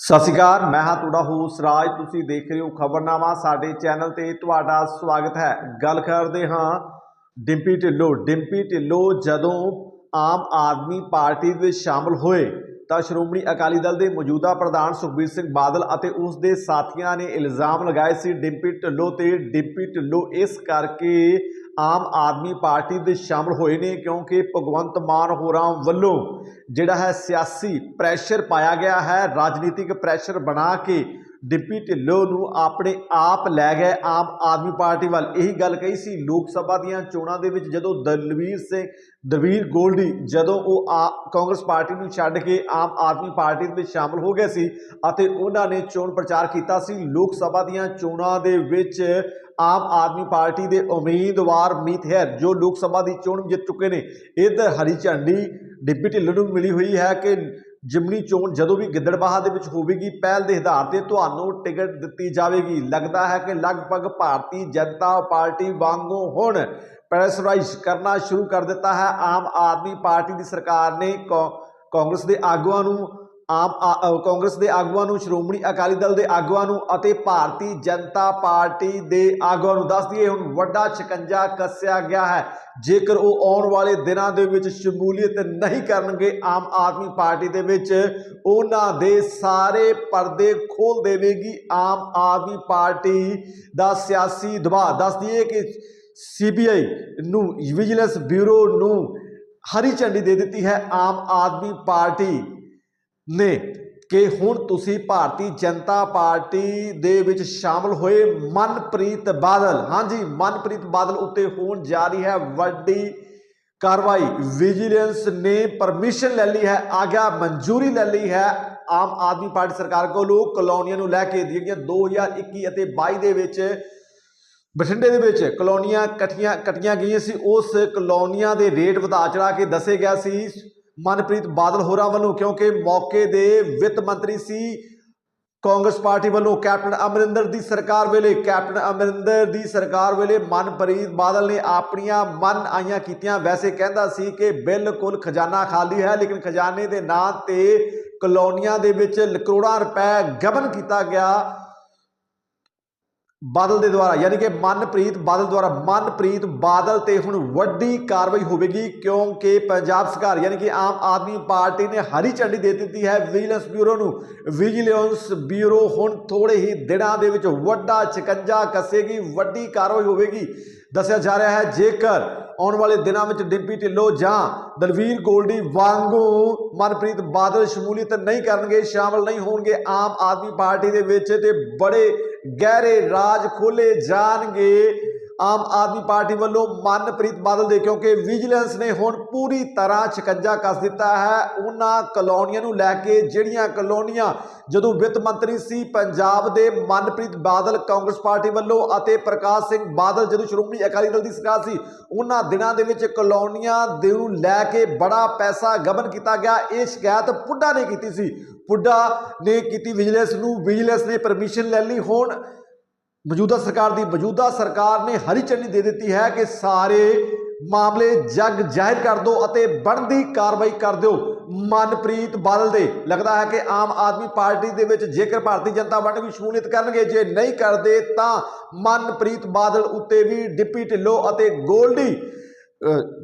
ਸਤਿ ਸ਼੍ਰੀ ਅਕਾਲ, ਮੈਂ ਹਾਂ ਤੁਹਾਡਾ ਹੋਸ ਰਾਜ, ਤੁਸੀਂ ਦੇਖ ਰਹੇ ਹੋ ਖਬਰਨਾਮਾ, ਸਾਡੇ ਚੈਨਲ ਤੇ ਤੁਹਾਡਾ ਸਵਾਗਤ ਹੈ। ਗੱਲ ਕਰਦੇ ਹਾਂ ਡਿੰਪੀ ਢਿੱਲੋਂ ਡਿੰਪੀ ਢਿੱਲੋਂ ਜਦੋਂ ਆਮ ਆਦਮੀ ਪਾਰਟੀ ਵਿੱਚ ਸ਼ਾਮਲ ਹੋਏ, ਤਾਂ ਸ਼੍ਰੋਮਣੀ ਅਕਾਲੀ ਦਲ ਦੇ ਮੌਜੂਦਾ ਪ੍ਰਧਾਨ ਸੁਖਬੀਰ ਸਿੰਘ ਬਾਦਲ ਅਤੇ ਉਸ ਦੇ ਸਾਥੀਆਂ ਨੇ ਇਲਜ਼ਾਮ ਲਗਾਏ ਸੀ ਡਿੰਪੀ ਢਿੱਲੋਂ ਤੇ, ਡਿੰਪੀ ਢਿੱਲੋਂ ਇਸ ਕਰਕੇ ਆਮ ਆਦਮੀ ਪਾਰਟੀ ਦੇ ਸ਼ਾਮਲ ਹੋਏ ਨੇ ਕਿਉਂਕਿ ਭਗਵੰਤ ਮਾਨ ਹੋਰਾਂ ਵੱਲੋਂ ਜਿਹੜਾ ਹੈ ਸਿਆਸੀ ਪ੍ਰੈਸ਼ਰ ਪਾਇਆ ਗਿਆ ਹੈ, ਰਾਜਨੀਤਿਕ ਪ੍ਰੈਸ਼ਰ ਬਣਾ ਕੇ ਡਿੱਪੀ ਢਿੱਲੋਂ ਨੂੰ ਆਪਣੇ ਆਪ ਲੈ ਗਏ ਆਮ ਆਦਮੀ ਪਾਰਟੀ ਵੱਲ। ਇਹੀ ਗੱਲ ਕਹੀ ਸੀ ਲੋਕ ਸਭਾ ਦੀਆਂ ਚੋਣਾਂ ਦੇ ਵਿੱਚ ਜਦੋਂ ਦਲਵੀਰ ਸਿੰਘ, ਦਲਵੀਰ ਗੋਲਡੀ ਜਦੋਂ ਉਹ ਆ ਕਾਂਗਰਸ ਪਾਰਟੀ ਨੂੰ ਛੱਡ ਕੇ ਆਮ ਆਦਮੀ ਪਾਰਟੀ ਦੇ ਵਿੱਚ ਸ਼ਾਮਲ ਹੋ ਗਏ ਸੀ ਅਤੇ ਉਹਨਾਂ ਨੇ ਚੋਣ ਪ੍ਰਚਾਰ ਕੀਤਾ ਸੀ, ਲੋਕ ਸਭਾ ਦੀਆਂ ਚੋਣਾਂ ਦੇ ਵਿੱਚ ਆਮ ਆਦਮੀ ਪਾਰਟੀ ਦੇ ਉਮੀਦਵਾਰ ਮੀਤ ਹੈਰ ਜੋ ਲੋਕ ਸਭਾ ਦੀ ਚੋਣ ਜਿੱਤ ਚੁੱਕੇ ਨੇ। ਇਧਰ ਹਰੀ ਝੰਡੀ ਡਿਪਟੀ ਢਿੱਲੋਂ ਨੂੰ ਮਿਲੀ ਹੋਈ ਹੈ ਕਿ ਜਿਮਨੀ ਚੋਣ ਜਦੋਂ ਵੀ ਗਿੱਦੜਬਾਹਾ ਦੇ ਵਿੱਚ ਹੋਵੇਗੀ, ਪਹਿਲ ਦੇ ਆਧਾਰ ਤੇ ਤੁਹਾਨੂੰ ਟਿਕਟ ਦਿੱਤੀ ਜਾਵੇਗੀ। ਲੱਗਦਾ ਹੈ ਕਿ ਲਗਭਗ ਭਾਰਤੀ ਜਨਤਾ ਪਾਰਟੀ ਵਾਂਗੂ ਹੁਣ ਪ੍ਰੈਸ਼ਰਾਈਜ਼ ਕਰਨਾ ਸ਼ੁਰੂ ਕਰ ਦਿੱਤਾ ਹੈ। ਆਮ ਆਦਮੀ ਪਾਰਟੀ ਦੀ ਸਰਕਾਰ ਨੇ ਕਾ- ਕਾਂਗਰਸ ਦੇ ਆਗੂਆਂ ਨੂੰ ਆਮ, ਆ- ਕਾਂਗਰਸ ਦੇ ਆਗੂਆਂ ਨੂੰ, ਸ਼੍ਰੋਮਣੀ ਅਕਾਲੀ ਦਲ ਦੇ ਆਗੂਆਂ ਨੂੰ ਅਤੇ ਭਾਰਤੀ ਜਨਤਾ ਪਾਰਟੀ ਦੇ ਆਗੂਆਂ ਨੂੰ ਦੱਸ ਦਈਏ, ਹੁਣ ਵੱਡਾ ਸ਼ਿਕੰਜਾ ਕੱਸਿਆ ਗਿਆ ਹੈ। ਜੇਕਰ ਉਹ ਆਉਣ ਵਾਲੇ ਦਿਨਾਂ ਦੇ ਵਿੱਚ ਸ਼ਮੂਲੀਅਤ ਨਹੀਂ ਕਰਨਗੇ, ਆਮ ਆਦਮੀ ਪਾਰਟੀ ਦੇ ਵਿੱਚ, ਉਹਨਾਂ ਦੇ ਸਾਰੇ ਪਰਦੇ ਖੋਲ ਦੇਵੇਗੀ ਆਮ ਆਦਮੀ ਪਾਰਟੀ ਦਾ ਸਿਆਸੀ ਦਬਾਅ। ਦੱਸ ਦਈਏ ਕਿ ਸੀਬੀਆਈ ਨੂੰ ਵਿਜੀਲੈਂਸ ਬਿਊਰੋ ਨੂੰ ਹਰੀ ਝੰਡੀ ਦੇ ਦਿੱਤੀ ਹੈ ਆਮ ਆਦਮੀ ਪਾਰਟੀ। ਨੇ ਕਿ ਹੁਣ ਤੁਸੀਂ ਭਾਰਤੀ ਜਨਤਾ ਪਾਰਟੀ ਦੇ ਵਿੱਚ ਸ਼ਾਮਲ ਹੋਏ ਮਨਪ੍ਰੀਤ ਬਾਦਲ। ਹਾਂਜੀ, ਮਨਪ੍ਰੀਤ ਬਾਦਲ ਉੱਤੇ ਹੋਣ ਜਾ ਰਹੀ ਹੈ ਵੱਡੀ ਕਾਰਵਾਈ। ਵਿਜੀਲੈਂਸ ਨੇ ਪਰਮਿਸ਼ਨ ਲੈ ਲਈ ਹੈ, ਆਗਿਆ ਮਨਜ਼ੂਰੀ ਲੈ ਲਈ ਹੈ। ਆਮ ਆਦਮੀ ਪਾਰਟੀ ਸਰਕਾਰ ਕੋਲੋਂ ਕਲੋਨੀਆਂ ਨੂੰ ਲੈ ਕੇ ਜਿਹੜੀਆਂ 2021 ਅਤੇ 22 ਦੇ ਵਿੱਚ, ਬਠਿੰਡੇ ਦੇ ਵਿੱਚ ਕਲੋਨੀਆਂ ਇਕੱਠੀਆਂ, ਕੱਟੀਆਂ ਗਈਆਂ ਸੀ। ਉਸ ਕਲੋਨੀਆਂ ਦੇ ਰੇਟ ਵਧਾ ਚੜਾ ਕੇ ਦੱਸੇ ਗਿਆ ਸੀ। ਮਨਪ੍ਰੀਤ ਬਾਦਲ ਹੋਰਾਂ ਵੱਲੋਂ, ਕਿਉਂਕਿ ਮੌਕੇ ਦੇ ਵਿੱਤ ਮੰਤਰੀ ਸੀ ਕਾਂਗਰਸ ਪਾਰਟੀ ਵੱਲੋਂ ਕੈਪਟਨ ਅਮਰਿੰਦਰ ਦੀ ਸਰਕਾਰ ਵੇਲੇ, ਕੈਪਟਨ ਅਮਰਿੰਦਰ ਦੀ ਸਰਕਾਰ ਵੇਲੇ ਮਨਪ੍ਰੀਤ ਬਾਦਲ ਨੇ ਆਪਣੀਆਂ ਮਨ ਆਈਆਂ ਕੀਤੀਆਂ। ਵੈਸੇ ਕਹਿੰਦਾ ਸੀ ਕਿ ਬਿਲਕੁਲ ਖਜ਼ਾਨਾ ਖਾਲੀ ਹੈ, ਲੇਕਿਨ ਖਜ਼ਾਨੇ ਦੇ ਨਾਂ ਤੇ ਕਲੋਨੀਆਂ ਦੇ ਵਿੱਚ ਕਰੋੜਾਂ ਰੁਪਏ ਗਬਨ ਕੀਤਾ ਗਿਆ। ਬਾਦਲ ਦੇ ਦੁਆਰਾ, ਯਾਨੀ ਕਿ ਮਨਪ੍ਰੀਤ ਬਾਦਲ ਦੁਆਰਾ, ਮਨਪ੍ਰੀਤ ਬਾਦਲ ਤੇ ਹੁਣ ਵੱਡੀ ਕਾਰਵਾਈ ਹੋਵੇਗੀ ਕਿਉਂਕਿ ਪੰਜਾਬ ਸਰਕਾਰ, ਯਾਨੀ ਕਿ ਆਮ ਆਦਮੀ ਪਾਰਟੀ ਨੇ ਹਰੀ ਝੰਡੀ ਦੇ ਦਿੱਤੀ ਹੈ ਵਿਜੀਲੈਂਸ ਬਿਊਰੋ ਨੂੰ। ਵਿਜੀਲੈਂਸ ਬਿਊਰੋ ਹੁਣ ਥੋੜੇ ਹੀ ਦਿਨਾਂ ਦੇ ਵਿੱਚ ਵੱਡਾ ਚਿਕੰਜਾ ਕੱਸੇਗੀ, ਵੱਡੀ ਕਾਰਵਾਈ ਹੋਵੇਗੀ। ਦੱਸਿਆ ਜਾ ਰਿਹਾ ਹੈ ਜੇਕਰ ਆਉਣ ਵਾਲੇ ਦਿਨਾਂ ਵਿੱਚ ਡਿੰਪੀ ਢਿੱਲੋਂ ਜਾਂ ਦਲਵੀਰ ਗੋਲਡੀ ਵਾਂਗੂ ਮਨਪ੍ਰੀਤ ਬਾਦਲ ਸ਼ਮੂਲੀਅਤ ਨਹੀਂ ਕਰਨਗੇ, ਸ਼ਾਮਲ ਨਹੀਂ ਹੋਣਗੇ ਆਮ ਆਦਮੀ ਪਾਰਟੀ ਦੇ ਵਿੱਚ ਤੇ ਬੜੇ ਗਹਿਰੇ ਰਾਜ ਖੋਲੇ ਜਾਣਗੇ। ਆਮ ਆਦਮੀ ਪਾਰਟੀ ਵੱਲੋਂ ਮਨਪ੍ਰੀਤ ਬਾਦਲ ਦੇ ਕਿਉਂਕਿ ਵਿਜੀਲੈਂਸ ਨੇ ਹੁਣ ਪੂਰੀ ਤਰ੍ਹਾਂ ਛਕੰਜਾ ਕੱਸ ਦਿੱਤਾ ਹੈ, ਉਹਨਾਂ ਕਲੋਨੀਆਂ ਨੂੰ ਲੈ ਕੇ ਜਿਹੜੀਆਂ ਕਲੋਨੀਆਂ, ਜਦੋਂ ਵਿੱਤ ਮੰਤਰੀ ਸੀ ਪੰਜਾਬ ਦੇ ਮਨਪ੍ਰੀਤ ਬਾਦਲ ਕਾਂਗਰਸ ਪਾਰਟੀ ਵੱਲੋਂ ਅਤੇ ਪ੍ਰਕਾਸ਼ ਸਿੰਘ ਬਾਦਲ ਜਦੋਂ ਸ਼੍ਰੋਮਣੀ ਅਕਾਲੀ ਦਲ ਦੀ ਸਰਕਾਰ ਸੀ, ਉਹਨਾਂ ਦਿਨਾਂ ਦੇ ਵਿੱਚ ਕਲੋਨੀਆਂ ਦੇ ਨੂੰ ਲੈ ਕੇ ਬੜਾ ਪੈਸਾ ਗਬਨ ਕੀਤਾ ਗਿਆ, ਇਹ ਸ਼ਿਕਾਇਤ ਪੁੱਡਾ ਨੇ ਕੀਤੀ ਸੀ। ਪੁੱਡਾ ਨੇ ਕੀਤੀ ਵਿਜੀਲੈਂਸ ਨੂੰ, ਵਿਜੀਲੈਂਸ ਨੇ ਪਰਮਿਸ਼ਨ ਲੈ ਲਈ, ਹੁਣ ਮੌਜੂਦਾ ਸਰਕਾਰ ਦੀ, ਮੌਜੂਦਾ ਸਰਕਾਰ ਨੇ ਹਰੀ ਝੰਡੀ ਦੇ ਦਿੱਤੀ ਹੈ ਕਿ ਸਾਰੇ ਮਾਮਲੇ ਜੱਗ ਜ਼ਾਹਿਰ ਕਰ ਦਿਓ ਅਤੇ ਬਣਦੀ ਕਾਰਵਾਈ ਕਰ ਦਿਓ। ਮਨਪ੍ਰੀਤ ਬਾਦਲ ਦੇ ਲੱਗਦਾ ਹੈ ਕਿ ਆਮ ਆਦਮੀ ਪਾਰਟੀ ਦੇ ਵਿੱਚ ਜੇਕਰ ਭਾਰਤੀ ਜਨਤਾ ਪਾਰਟੀ ਵੀ ਸ਼ਮੂਲੀਅਤ ਕਰਨਗੇ, ਜੇ ਨਹੀਂ ਕਰਦੇ ਤਾਂ ਮਨਪ੍ਰੀਤ ਬਾਦਲ ਉੱਤੇ ਵੀ ਡਿਪਟੀ ਢਿੱਲੋਂ ਅਤੇ ਗੋਲਡੀ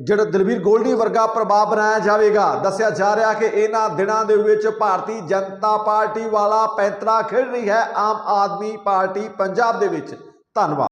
ਜਿਹੜਾ ਦਲਵੀਰ ਗੋਲਡੀ ਵਰਗਾ ਪ੍ਰਭਾਵ ਬਣਾਇਆ ਜਾਵੇਗਾ, ਦੱਸਿਆ ਜਾ ਰਿਹਾ ਕਿ ਇਹਨਾਂ ਦਿਨਾਂ ਦੇ ਵਿੱਚ ਭਾਰਤੀ ਜਨਤਾ ਪਾਰਟੀ ਵਾਲਾ ਪੈਂਤਰਾ ਖੇਡ ਰਹੀ ਹੈ। ਆਮ ਆਦਮੀ ਪਾਰਟੀ ਪੰਜਾਬ ਦੇ ਵਿੱਚ। ਧੰਨਵਾਦ।